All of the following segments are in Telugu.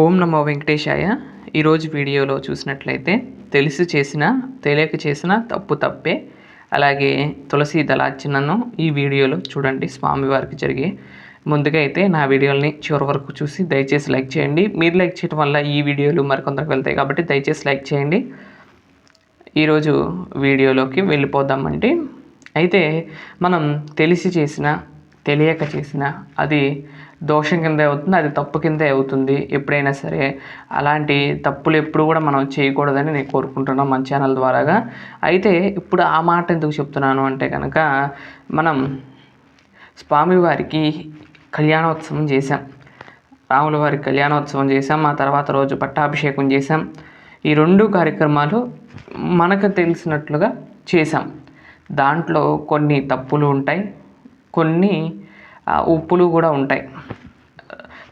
ఓం నమో వెంకటేశాయ. ఈరోజు వీడియోలో చూసినట్లయితే తెలిసి చేసిన తెలియక చేసిన తప్పు తప్పే. అలాగే తులసి దళార్చనను ఈ వీడియోలో చూడండి. స్వామివారికి జరిగే ముందుగా అయితే నా వీడియోని చివరి వరకు చూసి దయచేసి లైక్ చేయండి. మీరు లైక్ చేయడం వల్ల ఈ వీడియోలు మరికొందరికి వెళ్తాయి కాబట్టి దయచేసి లైక్ చేయండి. ఈరోజు వీడియోలోకి వెళ్ళిపోదామండి. అయితే మనం తెలిసి చేసిన తెలియక చేసిన అది దోషం కింద అవుతుంది అది తప్పు కిందే అవుతుంది ఎప్పుడైనా సరే. అలాంటి తప్పులు ఎప్పుడు కూడా మనం చేయకూడదని నేను కోరుకుంటున్నాను మన ఛానల్ ద్వారాగా. అయితే ఇప్పుడు ఆ మాట ఎందుకు చెప్తున్నాను అంటే కనుక మనం స్వామివారికి కళ్యాణోత్సవం చేశాం. రాముల వారి కళ్యాణోత్సవం చేశాం ఆ తర్వాత రోజు పట్టాభిషేకం చేశాం. ఈ రెండు కార్యక్రమాలు మనకు తెలిసినట్లుగా చేశాం. దాంట్లో కొన్ని తప్పులు ఉంటాయి కొన్ని ఉప్పులు కూడా ఉంటాయి.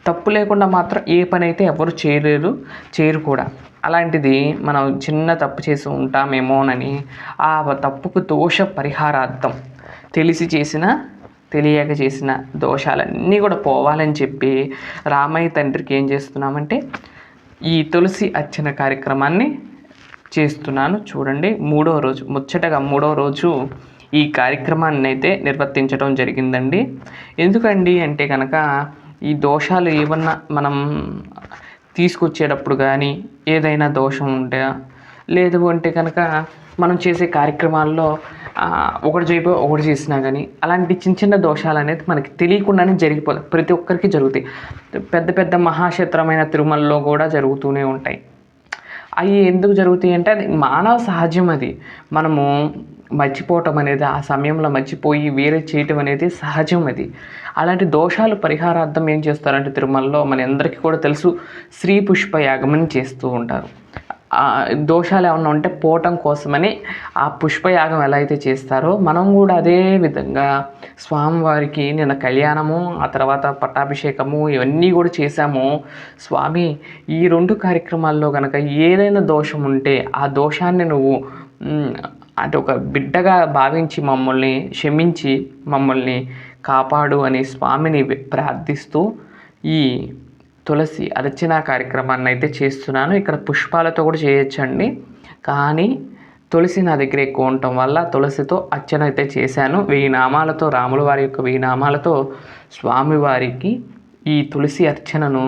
తప్పు లేకుండా మాత్రం ఏ పని అయితే ఎవరు చేయలేరు చేయరు కూడా. అలాంటిది మనం చిన్న తప్పు చేసి ఉంటామేమోనని ఆ తప్పుకు దోష పరిహారార్థం. తెలిసి చేసిన తెలియక చేసిన దోషాలన్నీ కూడా పోవాలని చెప్పి రామయ్య తండ్రికి ఏం చేస్తున్నామంటే ఈ తులసి అర్చన కార్యక్రమాన్ని చేస్తున్నాను చూడండి. మూడో రోజు ముచ్చటగా మూడో రోజు ఈ కార్యక్రమాన్ని అయితే నిర్వర్తించడం జరిగిందండి. ఎందుకండి అంటే కనుక ఈ దోషాలు ఏమన్నా మనం తీసుకొచ్చేటప్పుడు కానీ ఏదైనా దోషం ఉంటే లేదు అంటే కనుక మనం చేసే కార్యక్రమాల్లో ఒకటి చేయబో ఒకటి చేసినా కానీ అలాంటి చిన్న చిన్న దోషాలు అనేది మనకి తెలియకుండానే జరిగిపోతాయి ప్రతి ఒక్కరికి జరుగుతాయి. పెద్ద పెద్ద మహాక్షేత్రమైన తిరుమలలో కూడా జరుగుతూనే ఉంటాయి. అవి ఎందుకు జరుగుతాయి అంటే అది మానవ సహజం అది. మనము మర్చిపోవటం అనేది ఆ సమయంలో మర్చిపోయి వేరే చేయటం అనేది సహజం అది. అలాంటి దోషాలు పరిహారార్థం ఏం చేస్తారంటే తిరుమలలో మన అందరికీ కూడా తెలుసు శ్రీ పుష్ప యాగమని చేస్తూ ఉంటారు. దోషాలు ఏమన్నా ఉంటే పోవటం కోసమని ఆ పుష్పయాగం ఎలా అయితే చేస్తారో మనం కూడా అదే విధంగా స్వామివారికి నిన్న కళ్యాణము ఆ తర్వాత పట్టాభిషేకము ఇవన్నీ కూడా చేశాము. స్వామి ఈ రెండు కార్యక్రమాల్లో కనుక ఏదైనా దోషం ఉంటే ఆ దోషాన్ని నువ్వు అంటే ఒక బిడ్డగా భావించి మమ్మల్ని క్షమించి మమ్మల్ని కాపాడు అని స్వామిని ప్రార్థిస్తూ ఈ తులసి అర్చన కార్యక్రమాన్ని అయితే చేస్తున్నాను. ఇక్కడ పుష్పాలతో కూడా చేయొచ్చండి. కానీ తులసి నా దగ్గర ఎక్కువ ఉండటం వల్ల తులసితో అర్చన అయితే చేశాను. వెయ్యి నామాలతో రాముల వారి యొక్క వెయ్యి నామాలతో స్వామివారికి ఈ తులసి అర్చనను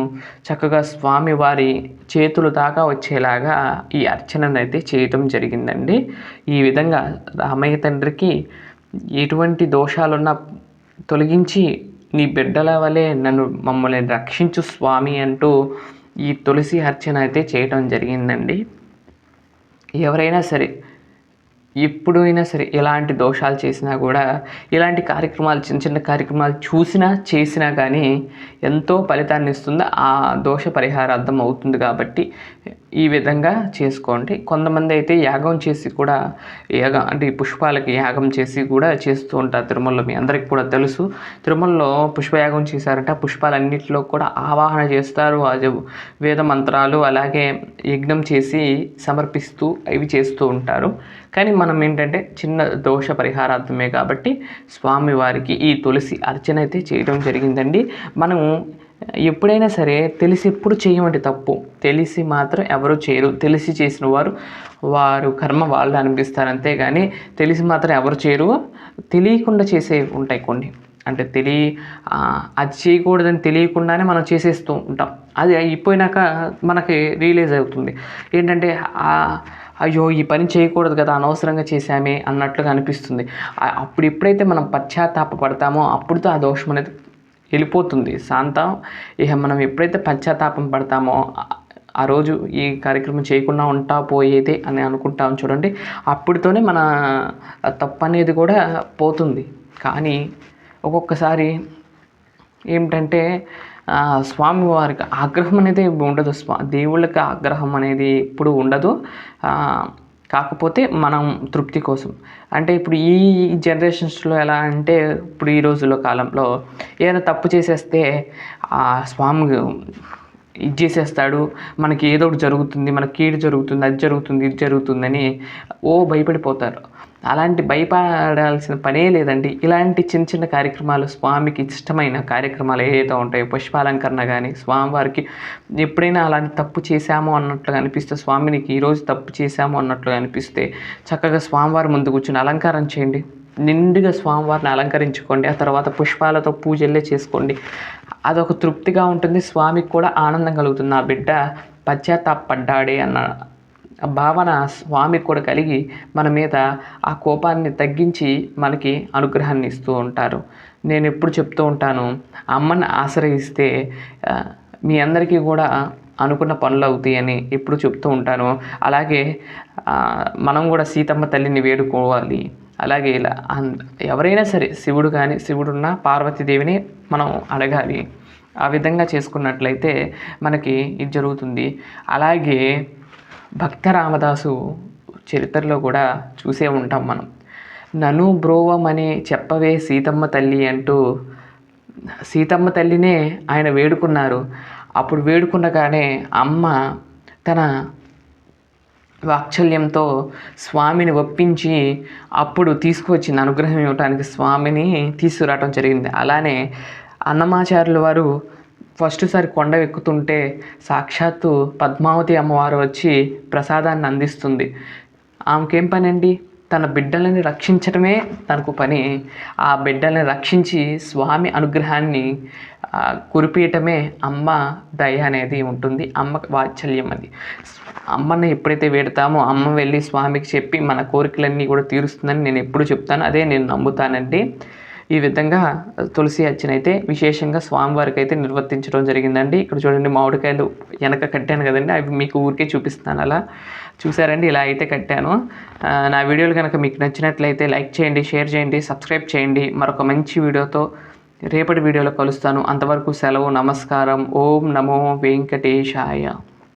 చక్కగా స్వామివారి చేతులు దాకా వచ్చేలాగా ఈ అర్చనను అయితే చేయటం జరిగిందండి. ఈ విధంగా రామయ్య తండ్రికి ఎటువంటి దోషాలున్నా తొలగించి నీ బిడ్డల వలె నన్ను మమ్మల్ని రక్షించు స్వామి అంటూ ఈ తులసి అర్చన అయితే చేయటం జరిగిందండి. ఎవరైనా సరే ఎప్పుడైనా సరే ఎలాంటి దోషాలు చేసినా కూడా ఇలాంటి కార్యక్రమాలు చిన్న చిన్న కార్యక్రమాలు చూసినా చేసినా కానీ ఎంతో ఫలితాన్ని ఇస్తుంది? ఆ దోష పరిహారార్థం అవుతుంది కాబట్టి ఈ విధంగా చేసుకోండి. కొంతమంది అయితే యాగం చేసి కూడా యాగం అంటే ఈ పుష్పాలకి యాగం చేసి కూడా చేస్తూ ఉంటారు తిరుమలలో. మీ అందరికి కూడా తెలుసు. తిరుమలలో పుష్పయాగం చేశారంటే. ఆ పుష్పాలన్నింటిలో కూడా ఆవాహన చేస్తారు. అది వేద మంత్రాలు అలాగే యజ్ఞం చేసి సమర్పిస్తూ ఇవి చేస్తూ ఉంటారు. కానీ మనం ఏంటంటే చిన్న దోష పరిహారార్థమే కాబట్టి స్వామివారికి ఈ తులసి అర్చన అయితే చేయడం జరిగిందండి. మనము ఎప్పుడైనా సరే తెలిసి ఎప్పుడు చేయమంటే తప్పు. తెలిసి మాత్రం ఎవరు చేయరు. తెలిసి చేసిన వారు వారు కర్మ వాళ్ళు అనిపిస్తారు అంతేగాని తెలిసి మాత్రం ఎవరు చేయరు. తెలియకుండా చేసే ఉంటాయి కొన్ని. అంటే తెలియ అది చేయకూడదని తెలియకుండానే మనం చేసేస్తూ ఉంటాం. అది అయిపోయినాక మనకి రియలైజ్ అవుతుంది. ఏంటంటే అయ్యో ఈ పని చేయకూడదు కదా అనవసరంగా చేశామే అన్నట్లుగా అనిపిస్తుంది. అప్పుడు ఎప్పుడైతే మనం పశ్చాత్తాప పడతామో అప్పుడుతో ఆ దోషం అనేది వెళ్ళిపోతుంది. శాంతం ఇక మనం ఎప్పుడైతే పశ్చాత్తాపం పడతామో ఆ- రోజు ఈ కార్యక్రమం చేయకుండా ఉంటా పోయేది అని అనుకుంటాం చూడండి. అప్పటితోనే మన తప్పు అనేది కూడా పోతుంది. కానీ ఒక్కొక్కసారి ఏమిటంటే స్వామివారికి ఆగ్రహం అనేది ఉండదు. స్వా దేవుళ్ళకి ఆగ్రహం అనేది ఎప్పుడు ఉండదు. కాకపోతే మనం తృప్తి కోసం. అంటే ఇప్పుడు ఈ జనరేషన్స్లో ఎలా అంటే ఇప్పుడు ఈ రోజుల్లో కాలంలో ఏదైనా తప్పు చేసేస్తే ఆ స్వామి ఇది చేసేస్తాడు మనకి ఏదో ఒకటి జరుగుతుంది మనకి కీడు జరుగుతుంది అది జరుగుతుంది ఇది జరుగుతుందని ఓ భయపడిపోతారు. అలాంటి భయపడాల్సిన పనే లేదండి. ఇలాంటి చిన్న చిన్న కార్యక్రమాలు స్వామికి ఇష్టమైన కార్యక్రమాలు ఏదైతే ఉంటాయో పుష్పాలంకరణ కానీ స్వామివారికి ఎప్పుడైనా అలాంటి తప్పు చేశాము అన్నట్లుగా అనిపిస్తే స్వామినికి ఈరోజు తప్పు చేశాము అన్నట్లుగా అనిపిస్తే చక్కగా స్వామివారి ముందు కూర్చొని అలంకారం చేయండి. నిండుగా స్వామివారిని అలంకరించుకోండి ఆ తర్వాత పుష్పాలతో పూజలే చేసుకోండి. అదొక తృప్తిగా ఉంటుంది స్వామికి కూడా ఆనందం కలుగుతుంది. నా బిడ్డ పశ్చాత్తాపడ్డాడే అన్న భావన స్వామికి కూడా కలిగి మన మీద ఆ కోపాన్ని తగ్గించి మనకి అనుగ్రహాన్ని ఇస్తూ ఉంటారు. నేను ఎప్పుడు చెప్తూ ఉంటాను అమ్మని ఆశ్రయిస్తే మీ అందరికీ కూడా అనుకున్న పనులు అవుతాయని ఎప్పుడు చెప్తూ ఉంటాను. అలాగే మనం కూడా సీతమ్మ తల్లిని వేడుకోవాలి. అలాగే ఇలా అన్- ఎవరైనా సరే శివుడు కానీ శివుడున్న పార్వతీదేవిని మనం అడగాలి. ఆ విధంగా చేసుకున్నట్లయితే మనకి ఇది జరుగుతుంది. అలాగే భక్త రామదాసు చరిత్రలో కూడా చూసే ఉంటాం మనం. నను బ్రోవమని చెప్పవే సీతమ్మ తల్లి అంటూ సీతమ్మ తల్లినే ఆయన వేడుకున్నారు. అప్పుడు వేడుకున్నగానే అమ్మ తన వాత్సల్యంతో స్వామిని ఒప్పించి అప్పుడు తీసుకువచ్చింది అనుగ్రహం ఇవ్వటానికి స్వామిని తీసుకురావటం జరిగింది. అలానే అన్నమాచార్యుల వారు ఫస్ట్ సారి కొండ ఎక్కుతుంటే సాక్షాత్తు పద్మావతి అమ్మవారు వచ్చి ప్రసాదాన్ని అందిస్తుంది. ఆమెకేం పని అండి తన బిడ్డలని రక్షించడమే తనకు పని. ఆ బిడ్డల్ని రక్షించి స్వామి అనుగ్రహాన్ని కురిపీయటమే అమ్మ దయ అనేది ఉంటుంది. అమ్మ వాత్సల్యం అది. అమ్మని ఎప్పుడైతే వేడతామో అమ్మ వెళ్ళి స్వామికి చెప్పి మన కోరికలన్నీ కూడా తీరుస్తుందని నేను ఎప్పుడు చెప్తాను. అదే నేను నమ్ముతానండి. ఈ విధంగా తులసి అచ్చనైతే విశేషంగా స్వామివారికి అయితే నిర్వర్తించడం జరిగిందండి. ఇక్కడ చూడండి మామిడికాయలు వెనక కట్టాను కదండి. అవి మీకు ఊరికే చూపిస్తాను అలా. చూసారండి? ఇలా అయితే కట్టాను. నా వీడియోలు కనుక మీకు నచ్చినట్లయితే లైక్ చేయండి షేర్ చేయండి సబ్స్క్రైబ్ చేయండి. మరొక మంచి వీడియోతో రేపటి వీడియోలో కలుస్తాను. అంతవరకు సెలవు నమస్కారం. ఓం నమో వెంకటేశాయ.